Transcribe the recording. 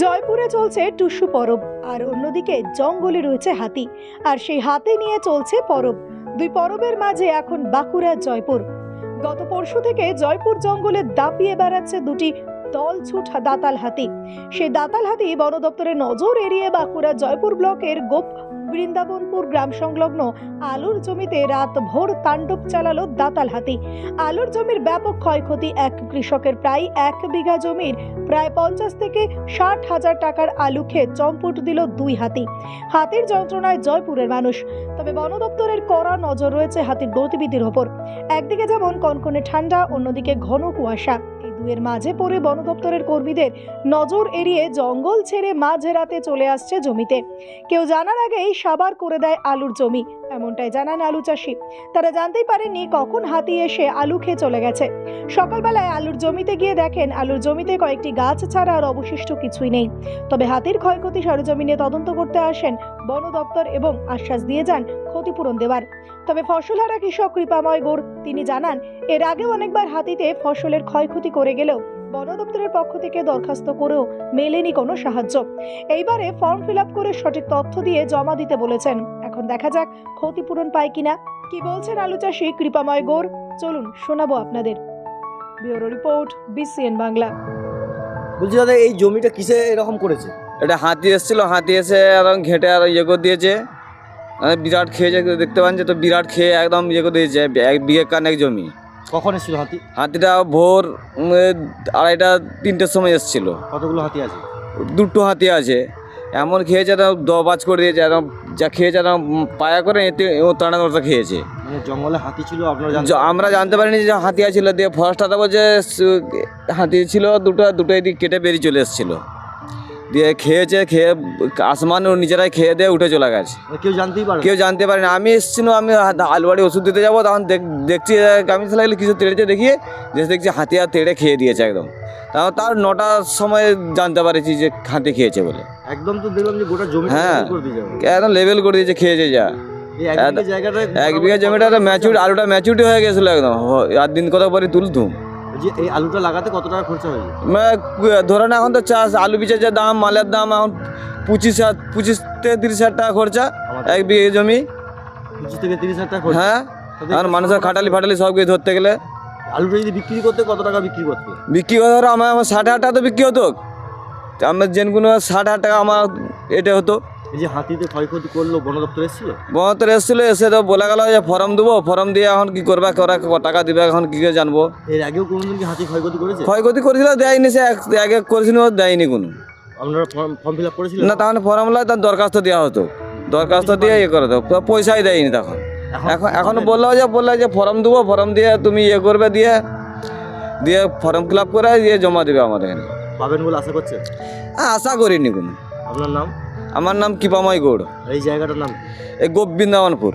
জয়পুরে চলছে টুসু পরব, আর অন্যদিকে জঙ্গলে রয়েছে হাতি, আর সেই হাতে নিয়ে চলছে পরব। দুই পরবের মাঝে এখন বাঁকুড়া, জয়পুর। গত পরশু থেকে জয়পুর জঙ্গলে দাপিয়ে বেড়াচ্ছে দুটি দলছুট দাতাল হাতি। সেই দাতাল হাতি বন দপ্তরের নজর এড়িয়ে বাঁকুড়া, জয়পুর ব্লকের গোপ বৃন্দাবনপুর গ্রাম সংলগ্ন আলুর জমিতে রাত ভোর তাণ্ডব চালালো দাতাল হাতি। আলুর জমির ব্যাপক ক্ষয়ক্ষতি এক কৃষকের প্রায় এক বিঘা জমির। প্রায় পঞ্চাশ থেকে ষাট হাজার টাকার আলু খেয়ে চম্পট দিল দুই হাতি। হাতির যন্ত্রণায় জয়পুরের মানুষ। তবে বন দপ্তরের কড়া নজর রয়েছে হাতির গতিবিধির ওপর। একদিকে যেমন কনকনে ঠান্ডা, অন্যদিকে ঘন কুয়াশা। এই মাঝে পড়ে বন দপ্তরের কর্মীদের নজর এড়িয়ে জঙ্গল ছেড়ে মাঝে রাতে চলে আসছে জমিতে। কেউ জানার আগেই সাবার করে দেয় আলুর জমি। এমনটাই জানান আলু চাষি। তারা জানতেই পারেননি কখন হাতি এসে আলু খেয়ে চলে গেছে। সকালবেলায় আলুর জমিতে গিয়ে দেখেন আলুর জমিতে কয়েকটি গাছ ছাড়া আর অবশিষ্ট কিছুই নেই। তবে হাতির ক্ষয়ক্ষতি সরজমিনে তদন্ত করতে আসেন বন দপ্তর এবং আশ্বাস দিয়ে যান ক্ষতিপূরণ দেওয়ার। তবে ফসলহারা কৃষক কৃপাময় গোড় তিনি জানান, এর আগেও অনেকবার হাতিতে ফসলের ক্ষয়ক্ষতি করে গেলেও বন দপ্তরের পক্ষ থেকে দরখাস্ত করেও মেলেনি কোনো সাহায্য। এইবারে ফর্ম ফিল করে সঠিক তথ্য দিয়ে জমা দিতে বলেছেন। এখন দেখা যাক ক্ষতিপূরণ পায় কিনা। কি বলছেন আলু চাষি কৃপাময় গোড় চলুন শোনাবো আপনাদের। Bureau report BCN Bangla. বলছি দাদা এই জমিটা কিসে এরকম করেছে? এটা হাতি এসেছিল হাতি এসে একদম ঘেঁটে আর ইয়ে করে দিয়েছে। আর বিরাট খেয়েছে দেখতে পাচ্ছেন তো বিরাট খেয়ে একদম ইয়ে করে দিয়েছে এক বিঘে কান এক জমি। কখন এসেছিল হাতি? হাতিটা ভোর আড়াইটা তিনটের সময় এসেছিল। কতগুলো হাতি আছে? দুটো হাতি আছে। এমন খেয়েছে তো দবাজ করে দিয়েছে একদম যা খেয়েছে একদম পায়া করে এতে ও টানা খেয়েছে। মানে জঙ্গলে হাতি ছিল আপনার আমরা জানতে পারিনি যে হাতি ছিল দিয়ে ফরেস্টারটা বলছে হাতি ছিল দুটো দুটো এদিক কেটে বেরিয়ে চলে এসেছিল। দিয়ে খেয়েছে খেয়ে আসমান ও নিজেরাই খেয়ে দিয়ে উঠে চলে গেছে। মানে কেউ জানতেই পারে কেউ জানতে পারেনি আমি এসেছিলাম আমি আলবাড়ি ওষুধ দিতে যাব তখন দেখ দেখছি আমি লাগলে কিছু তেড়েছে দেখিয়ে যে দেখছি হাতি আর তেড়ে খেয়ে দিয়েছে একদম। তাও তার নটার সময় জানতে পারেছি যে হাতি খেয়েছে বলে। একদম তো দেখলাম যে গোটা জমি হ্যাঁ। একদম লেভেল করে দিয়েছে খেয়েছে যা। এক বিঘা জমিটা ম্যাচুর আলুটা ম্যাচুরিটি হয়ে গেছিল একদম। আর দিন কত পরে তুলতুম? যে এই আলুটা লাগাতে কত টাকা খরচা হয়েছে মানে ধরে না এখন তো চাষ আলু বীজের যে দাম মালের দাম এখন পঁচিশ হাজার পঁচিশ থেকে তিরিশ হাজার টাকা খরচা এক বিঘে জমি। পঁচিশ থেকে তিরিশ হাজার টাকা হ্যাঁ এখন মানুষের খাটালি ফাটালি সব কিছু ধরতে গেলে। আলুটা যদি বিক্রি করতে কত টাকা বিক্রি করতে? বিক্রি কথা ধরো আমার আমার ষাট হাজার টাকা তো বিক্রি হতো। আমার যেগুলো ষাট হাজার টাকা আমার এটা হতো। এই যে হাতিতে ক্ষয়ক্ষতি করল বন দপ্তর এসেছিল? বহত্তর এসেছিল এসে তো বলে গেল যে ফর্ম দেবো ফর্ম দিয়ে এখন কি করবে ওরা ক টাকা দিবে এখন কি করে জানব? এর আগেও কোনোদিন কি হাতি ক্ষয়ক্ষতি করেছে? ক্ষয়ক্ষতি করেছিল দেয়নি সে এক করেছিল দেয়নি কোনো। আপনারা ফর্ম ফর্ম ফিল আপ করেছিলেন? না তাহলে ফর্ম তার দরখাস্ত দেওয়া হতো। দরখাস্ত দিয়ে ইয়ে করে দেবো পয়সাই দেয়নি তখন। এখন এখন বলল যে বলল যে ফর্ম দেবো ফর্ম দিয়ে তুমি ইয়ে করবে দিয়ে দিয়ে ফর্ম ফিল আপ করে দিয়ে জমা দেবে আমাদের এখানে। পাবেন বলে আশা করছেন? আশা করিনি কোনো। আপনার নাম? আমার নাম কিপামাই গৌড় এই জায়গাটার নাম? এই গোপবৃন্দাবনপুর